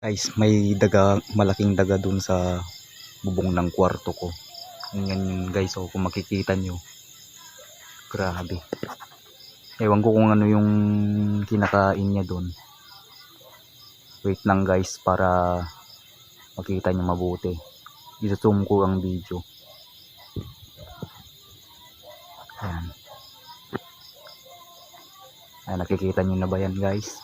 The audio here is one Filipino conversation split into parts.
Guys, may daga, malaking daga dun sa bubong ng kwarto ko. Yan guys, oh, kung makikita nyo. Grabe. Ewan ko kung ano yung kinakain niya dun. Wait lang guys, para makita nyo mabuti. Isuzoom ko ang video. Ayan. Ayan, nakikita nyo na ba yan guys?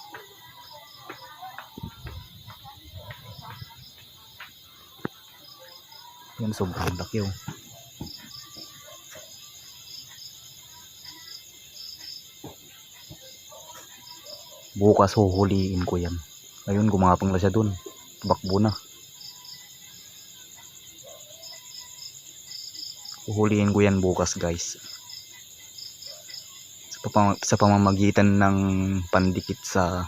Yan, sobrang laki oh. Bukas huhuliin ko yan. Ayun, gumapang na siya dun. Bakbo na. Huhuliin ko yan bukas guys. Sa, pamamagitan ng pandikit sa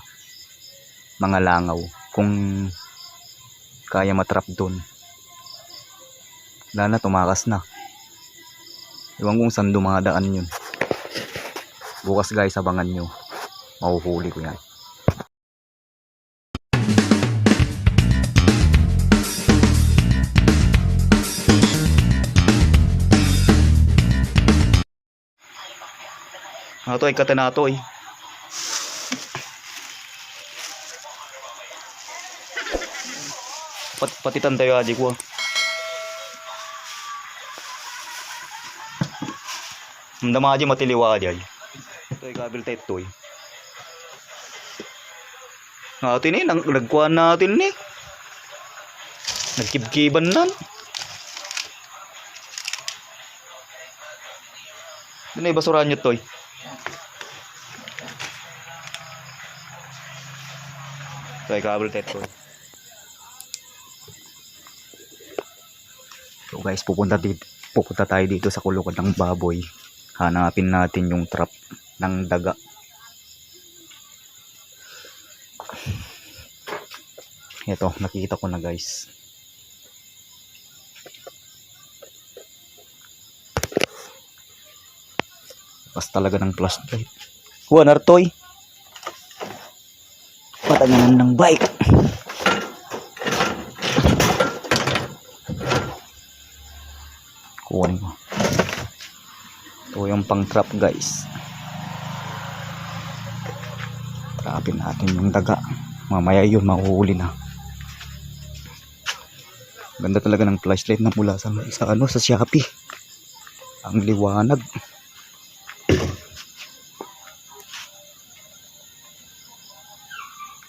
mga langaw. Kung kaya matrap dun. Wala na, tumakas na. Iwan kung saan dumadaan yun. Bukas guys, abangan nyo. Mahuhuli ko yan. Ato ay katanato eh. Pat patitan tayo aji ko. ah. Mdama aja matiliwa aja. Ito ay kabil tayo ito eh. Natin eh, nag nagkuhan natin eh. Nagkibkiban nan. Yung basurahan nyo to eh? Ito ay kabil tayo ito eh. So guys, pupunta dito, pupunta tayo dito sa kulungan ng baboy. Hanapin natin yung trap ng daga. Ito, nakikita ko na guys. Pas talaga ng flashlight. Juan Artoy. Patanganan ng bike. Kuhanin ko. Yung pang trap guys. Trapin natin yung daga. Mamaya yun, mahuhuli na. Ganda talaga ng flashlight na mula sa, sa ano, sa Shopee. Ang liwanag.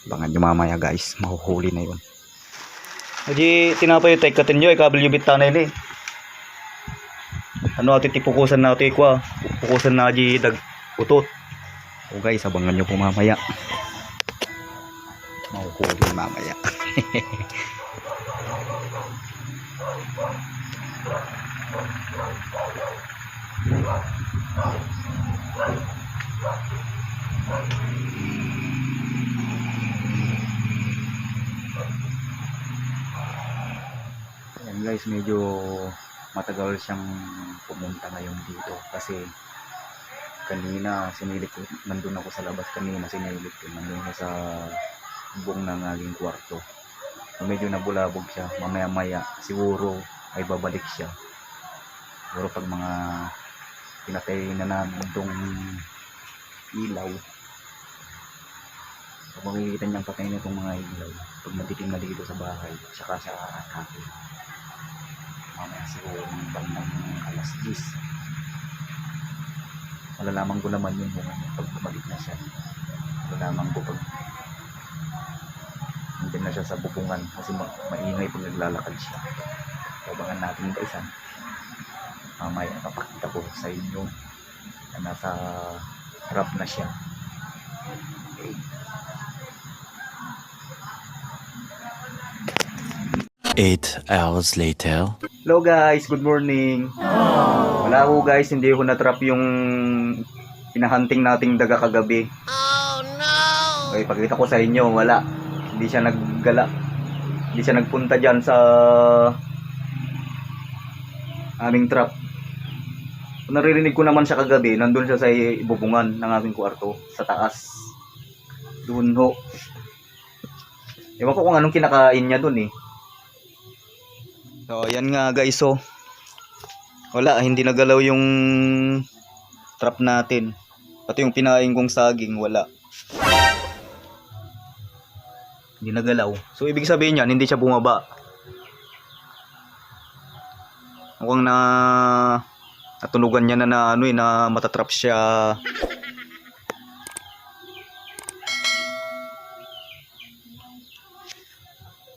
Abangan nyo mamaya guys, mahuhuli na yun. Haji, tinapay yung tekatin nyo, ikabil yung bitanay ni. Ano ati tipukusan na ati kwa. Pukusan na haji dag utot. O guys, abangan nyo po mamaya. Mahuhuli mamaya. Ayan guys, medyo matagal siyang pumunta ngayon dito kasi kanina sinilip ko, nandun ako sa labas kanina sinilip ko, nandun ako sa buong ng aking kwarto. So, medyo nabulabog siya, mamaya maya siguro ay babalik siya. Siguro pag mga pinatay na namin itong ilaw, pag makikita niyang patay na itong mga ilaw, pag matitim na dito sa bahay, saka siya atake mamaya siguro ng bandang alas 10 malalaman ko naman yun kung ano, pag bumalik na siya. Malalaman ko pag hindi na siya sa bubungan kasi ma maingay pag naglalakad siya. Abangan natin yung kaisan. Mamaya papakita ko sa inyo na nasa harap na siya. okay. Eight hours later. Hello guys, good morning. Wala ko guys, hindi ko na-trap yung pinahunting nating daga kagabi. Oh no! Okay, pakita ko sa inyo, wala. Hindi siya naggala. Hindi siya nagpunta dyan sa aming trap. Naririnig ko naman siya kagabi, nandun siya sa ibubungan ng aming kwarto, sa taas. Doon ho. Ewan ko kung anong kinakain niya dun eh. So, ayan nga guys, so. Wala, hindi nagalaw yung trap natin. Pati yung pinain kong saging, wala. Hindi nagalaw. So, ibig sabihin yan, hindi siya bumaba. Mukhang na natunugan niya na na ano eh, na matatrap siya.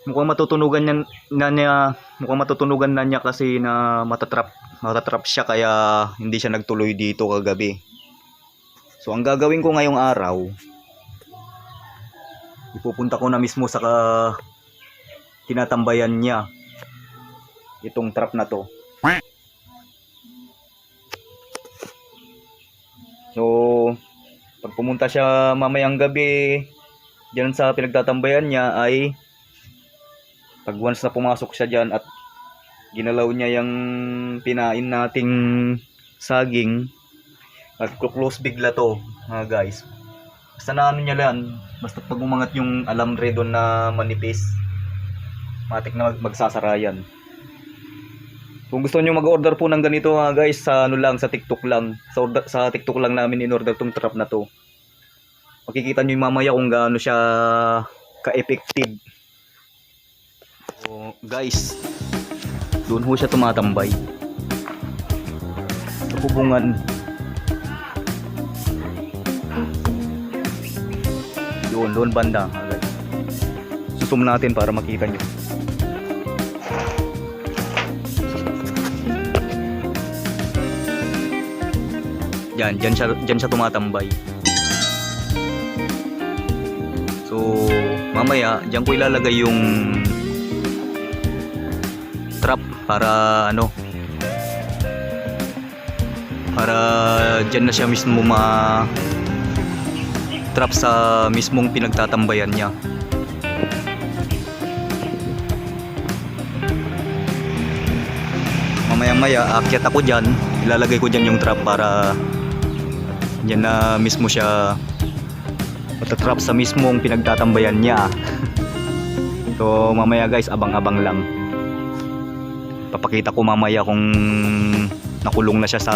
Mukhang matutunugan niya, na niya, mukhang matutunugan na niya kasi na matatrap, matatrap siya kaya hindi siya nagtuloy dito kagabi. So ang gagawin ko ngayong araw, ipupunta ko na mismo sa tinatambayan niya itong trap na to. So, pag pumunta siya mamayang gabi diyan sa pinagtatambayan niya ay pag once na pumasok siya diyan at ginalaw niya yung pinain nating saging magko-close bigla to mga guys. Basta na ano niya lang basta pag umangat yung alambre doon na manipis matik na mag- magsasara yan kung gusto niyo mag-order po ng ganito mga guys sa ano lang sa TikTok lang sa, order, sa TikTok lang namin in-order tong trap na to. Makikita niyo mamaya kung gaano siya ka-effective So, guys, doon ho siya tumatambay. Sa hubungan. Doon, doon banda. guys. Susum natin para makita nyo. Yan, dyan siya, dyan siya tumatambay. So, mamaya, dyan ko ilalagay yung para ano para dyan na siya mismo ma trap sa mismong pinagtatambayan niya. Mamaya maya akyat ako dyan. Ilalagay ko dyan yung trap para dyan na mismo siya matatrap sa mismong pinagtatambayan niya. So mamaya guys abang abang lang papakita ko mamaya kung nakulong na siya sa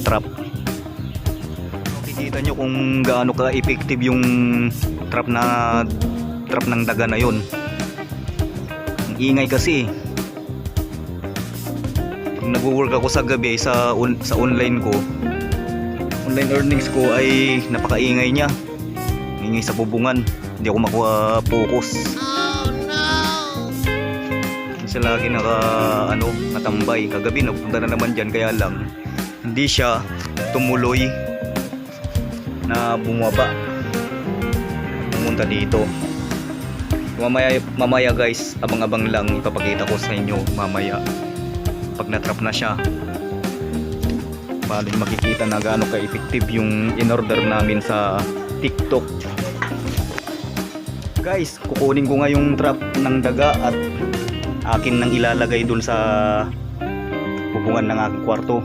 trap. Makikita nyo kung gaano ka effective yung trap na trap ng daga na yun. Ang ingay kasi Nung nagwo-work ako sa gabi sa on- sa online ko online earnings ko ay napakaingay niya. Ingay sa bubungan. Hindi ako makuha focus siya lagi naka ano natambay kagabi nagpunta na naman dyan kaya lang hindi siya tumuloy na bumaba. Pumunta dito. Mamaya mamaya guys abang-abang lang ipapakita ko sa inyo mamaya. Pag natrap na siya. Yung makikita na gaano ka-effective yung in-order namin sa TikTok. Guys kukunin ko nga yung trap ng daga at akin nang ilalagay dun sa bubungan ng aking kwarto.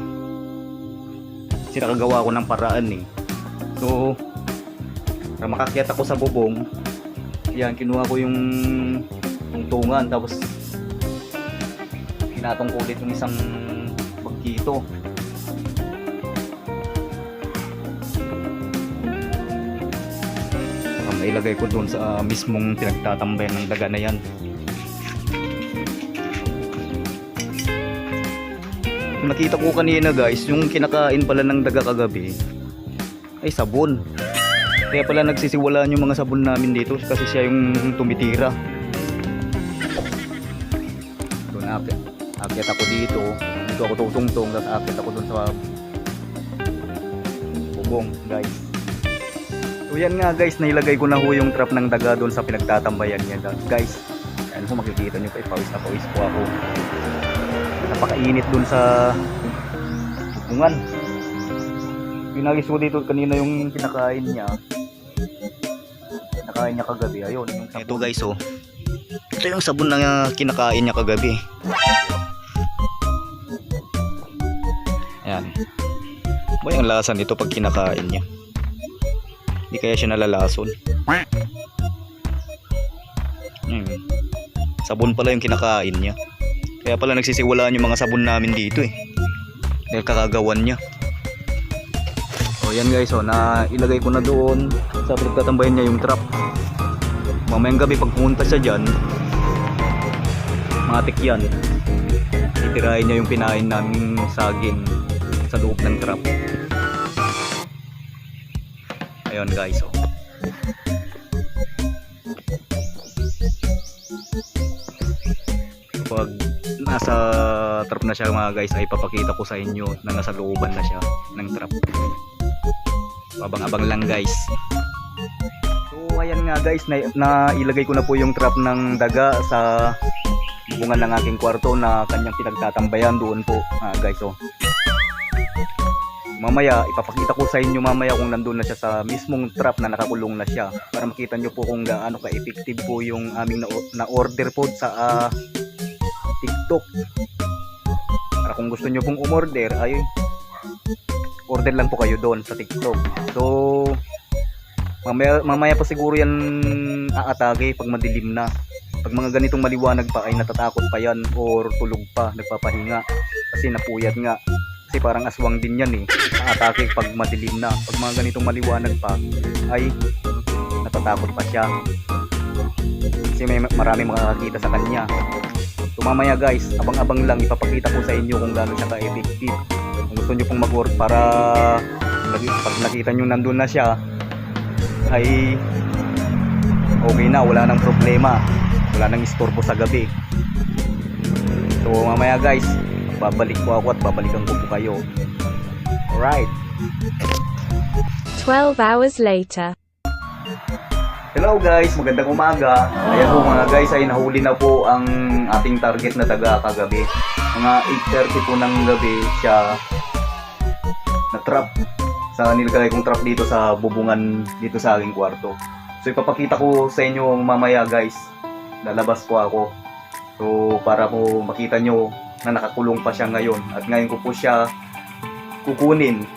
Kasi nakagawa ko ng paraan eh. So para makakyat ako sa bubong yan kinuha ko yung tungtungan tapos pinatong ko ulit yung isang bagkito para mailagay ko dun sa mismong pinagtatambayan ng daga na yan nakita ko kanina guys yung kinakain pala ng daga kagabi ay sabon. Kaya pala nagsisiwalaan yung mga sabon namin dito kasi siya yung tumitira. Doon akit akit ako dito. Dito ako tutungtong tapos akit ako doon sa bubong guys. So yan nga guys nailagay ko na ho yung trap ng daga doon sa pinagtatambayan niya guys. Ano ho makikita nyo pa pawis na pawis po ako napakainit dun sa bungan pinagis ko dito kanina yung kinakain niya. Kinakain niya kagabi ayun yung sabon. ito guys oh. Ito yung sabon na kinakain niya kagabi. Ayan. Ba yung lasa nito pag kinakain niya? Hindi kaya siya nalalason. Hmm, Sabon pala yung kinakain niya. Kaya pala nagsisiwalaan yung mga sabon namin dito eh. Dahil kakagawan niya. O yan guys, oh, na ilagay ko na doon sa pinagtatambayan niya yung trap. Mamayang gabi pag pumunta siya dyan, matik yan. Titirahin niya yung pinain naming saging sa loob ng trap. Ayun guys, oh. Nasa trap na siya mga guys ay papakita ko sa inyo na nasa looban na siya ng trap. Abang-abang lang guys. So ayan nga guys, na, na ilagay ko na po yung trap ng daga sa bungan ng aking kwarto na kanyang pinagtatambayan doon po ah, guys oh. Mamaya ipapakita ko sa inyo mamaya kung nandun na siya sa mismong trap na nakakulong na siya para makita nyo po kung gaano ka-effective po yung aming na, na order po sa ah, TikTok. Para kung gusto nyo pong umorder ay order lang po kayo doon sa TikTok. So mamaya, mamaya pa siguro yan aatake pag madilim na. Pag mga ganitong maliwanag pa ay natatakot pa yan or tulog pa, nagpapahinga kasi napuyat nga. Kasi parang aswang din yan eh. Aatake pag madilim na. Pag mga ganitong maliwanag pa ay natatakot pa siya. Kasi may marami makakakita sa kanya. So mamaya guys, abang-abang lang ipapakita ko sa inyo kung gaano siya ka-effective. Kung gusto nyo pong mag-work para pag nakita nyo nandun na siya, ay okay na, wala nang problema. Wala nang istorbo sa gabi. So mamaya guys, babalik po ako at babalikan ko po kayo. Alright. 12 hours later. Hello guys, magandang umaga. Ayan po mga guys, ay nahuli na po ang ating target na taga kagabi. Mga 8.30 po ng gabi siya na trap sa nilagay kong trap dito sa bubungan dito sa aking kwarto. So ipapakita ko sa inyo mamaya guys. Lalabas po ako. So para po makita nyo na nakakulong pa siya ngayon at ngayon ko po siya kukunin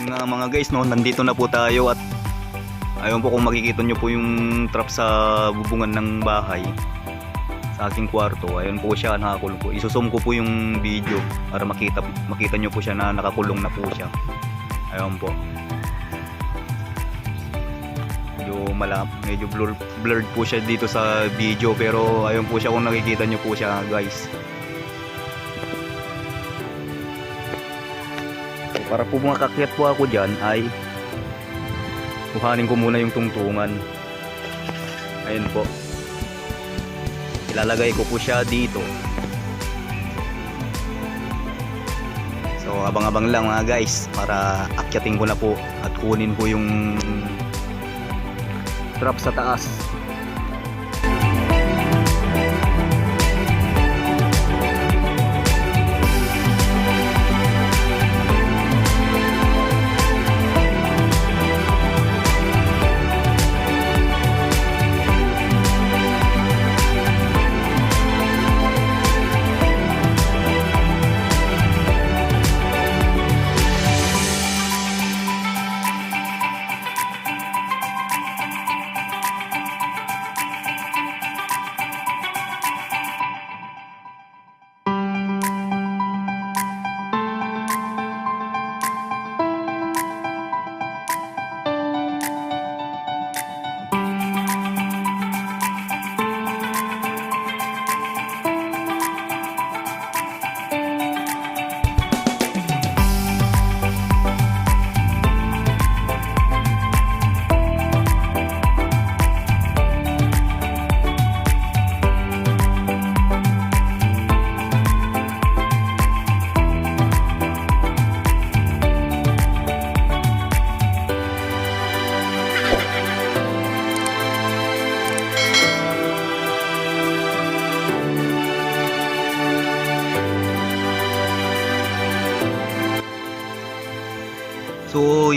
So yan nga mga guys no, nandito na po tayo at ayun po kung makikita nyo po yung trap sa bubungan ng bahay sa aking kwarto. Ayun po siya nakakulong po. Isusum ko po yung video para makita makita nyo po siya na nakakulong na po siya. Ayun po. Medyo malap, medyo blur, blurred po siya dito sa video pero ayun po siya kung nakikita nyo po siya guys. Para po makakyat po ako dyan ay kuhanin ko muna yung tungtungan. Ayun po. Ilalagay ko po siya dito. So abang-abang lang mga guys para akyatin ko na po at kunin po yung trap sa taas.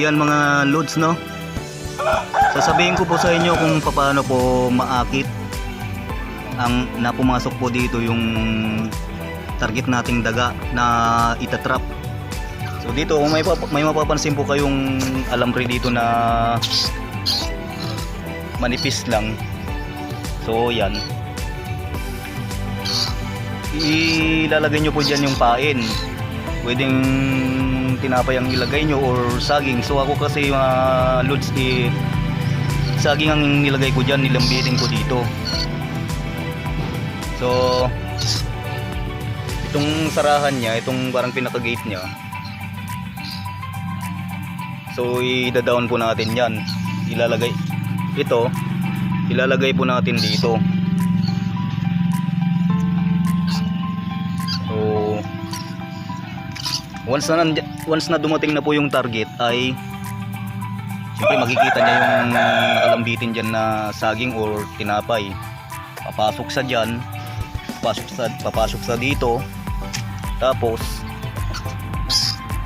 Yan mga loads no. Sasabihin ko po sa inyo kung paano po maakit ang napumasok po dito yung target nating daga na itatrap. So dito kung may, may mapapansin po kayong alambre dito na manipis lang. So yan. Ilalagay nyo po dyan yung pain. Pwedeng tinapay ang ilagay nyo or saging. So ako kasi mga loads eh, saging ang nilagay ko dyan, nilambitin ko dito. So, itong sarahan niya, itong parang pinaka-gate niya. So, i-down po natin yan. Ilalagay, ito, ilalagay po natin dito. Once na, once na dumating na po yung target ay Siyempre makikita niya yung nakalambitin dyan na saging or tinapay. Papasok sa dyan, papasok sa, papasok sa dito. Tapos,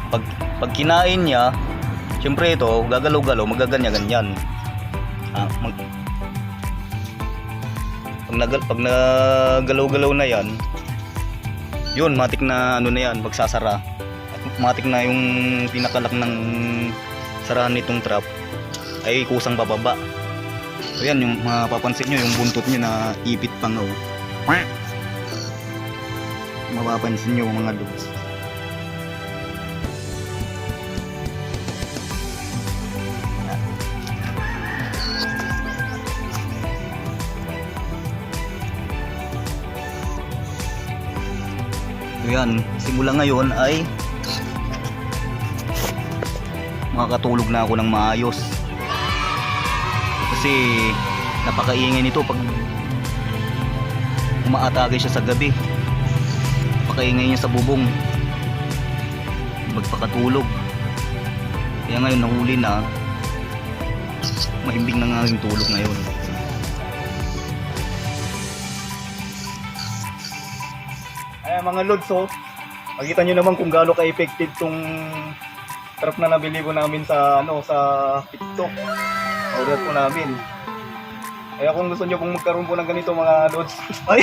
pag, pag kinain niya, siyempre ito, gagalaw-galaw, magaganya-ganyan. Ah, mag, pag, nagal, pag nagalaw-galaw na yan, yun, matik na ano na yan, magsasara. At matik na yung pinakalak ng sarahan nitong trap ay kusang bababa. So yan, yung mapapansin nyo, yung buntot niya na ipit pangaw. Mapapansin nyo mga dudes. So yan, simula ngayon ay makakatulog na ako ng maayos. Kasi napakaingay nito pag umaatake siya sa gabi. Napakaingay niya sa bubong. Magpakatulog. Kaya ngayon nahuli na. Mahimbing na nga yung tulog ngayon. Ay mga lods oh. Makita nyo naman kung gaano ka-effective tong trap na nabili ko namin sa ano sa TikTok. Order po namin. Kaya kung gusto nyo pong magkaroon po ng ganito mga lods, ay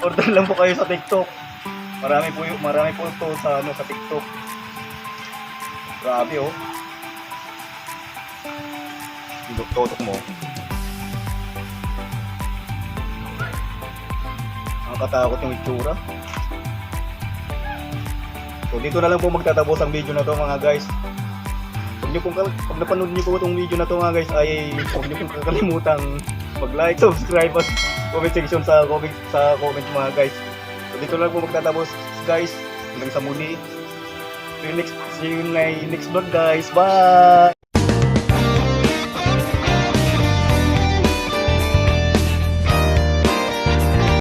order lang po kayo sa TikTok. Marami po yung marami po to sa ano sa TikTok. Grabe oh. Yung totok mo. Nakakatakot yung itsura. So dito na lang po magtatapos ang video na to mga guys. Huwag niyo pong, pag napanood niyo po itong video na to mga guys ay huwag niyo pong kakalimutang mag-like, subscribe at comment section sa comment sa comment mga guys. So dito lang po magtatapos guys. Hanggang sa muli. See you next, see you next vlog guys. Bye!